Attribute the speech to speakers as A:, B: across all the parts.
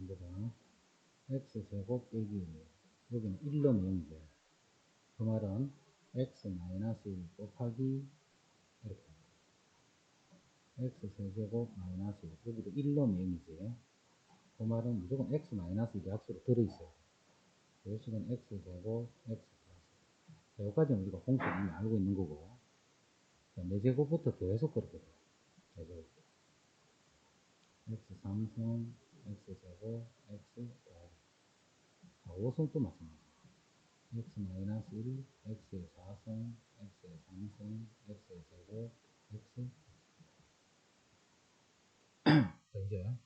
A: 문제가 x제곱 빼기 1. 여기는 1 넣으면 0이죠. 그 말은 x 마이너스 1 곱하기 이렇게 x 세제곱 마이너스 1 여기도 1 넣으면 0이지. 그 말은 무조건 x 마이너스 1이 약수로 들어있어요. 이 식은 x제곱 x 플러스 자, 여기까지는 우리가 공식 이미 알고 있는 거고 자, 4제곱부터 계속 그렇게 돼요. 4제곱 x 3승 x제곱 x 더하기 자, 5승 또 마찬가지 x 마이너스 1 x의 4승 x의 3승 x의 제곱 x. 자 이제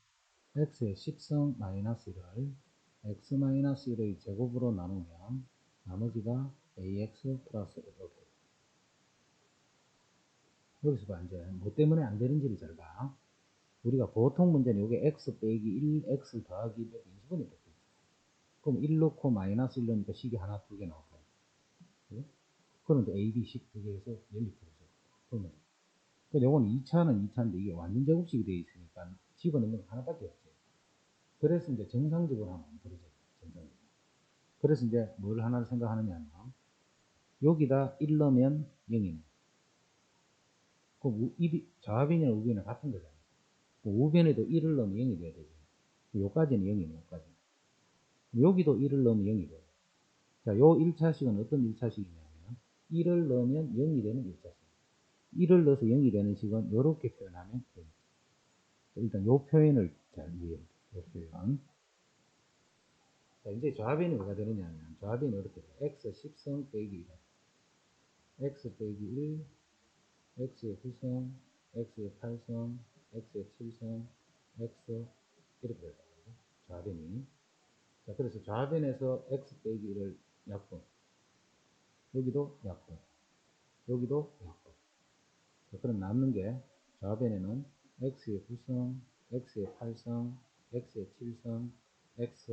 A: x의 10승 마이너스 1을 x 마이너스 1의 제곱으로 나누면 나머지가 ax 플러스 이렇게 여기서 봐 이제 뭐 때문에 안 되는지를 잘 봐. 우리가 보통 문제는 이게 x 빼기 1 x 더하기 1 이렇게 20분이 됐어. 그럼 1 넣고 마이너스 1 넣으니까 식이 하나 두 개 나오고. 그래? 그런데 a, b 식 두 개에서 연립해보죠. 그러면 그 요건 2차는 2차인데 이게 완전 제곱식이 되어 있으니까 집어넣는 건 하나밖에 없지. 그래서 이제 정상적으로 하면 안 그러죠. 정상적으로. 그래서 이제 뭘 하나를 생각하느냐면 여기다 1 넣으면 0이네. 그럼 좌변이나 우변이나 같은 거잖아요. 그 우변에도 1을 넣으면 0이 돼야 되죠. 요까지는 0이네, 요까지. 여기도 1을 넣으면 0이 돼요. 자, 요 1차식은 어떤 1차식이냐면 1을 넣으면 0이 되는 1차식. 1을 넣어서 0이 되는 식은 이렇게 표현하면 돼요. 일단 요 표현을 잘 이해해요. 요 표현. 자, 이제 좌변이 뭐가 되느냐면 좌변이 이렇게 돼요. x 10성 빼기 1. x 빼기 1 x의 9성, x의 8성, x의 7성, x 이렇게 돼요. 좌변이. 자, 그래서 좌변에서 x 빼기 1을 약분. 여기도 약분. 여기도 약분. 자, 그럼 남는 게 좌변에는 x의 9성, x의 8성, x의 7성, x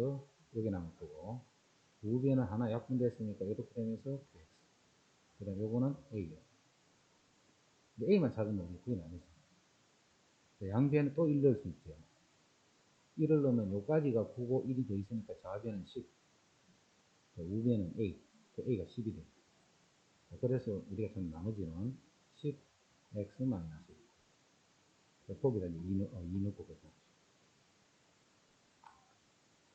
A: 여기 남을 거고 우변은 하나 약분됐으니까 이렇게 되면서 x. 그 다음 요거는 a요. A만 찾으면 우리 구현 안 했어. 양변에 또1 넣을 수 있죠. 1을 넣으면 요까지가 9고 1이 더 있으니까 좌변은 10. 우변은 A. 그 A가 10이 됩니다. 그래서 우리가 찾는 나머지는 10x 마이너스 1. 거기다 이제 2, 넣, 어, 2 넣고 그죠.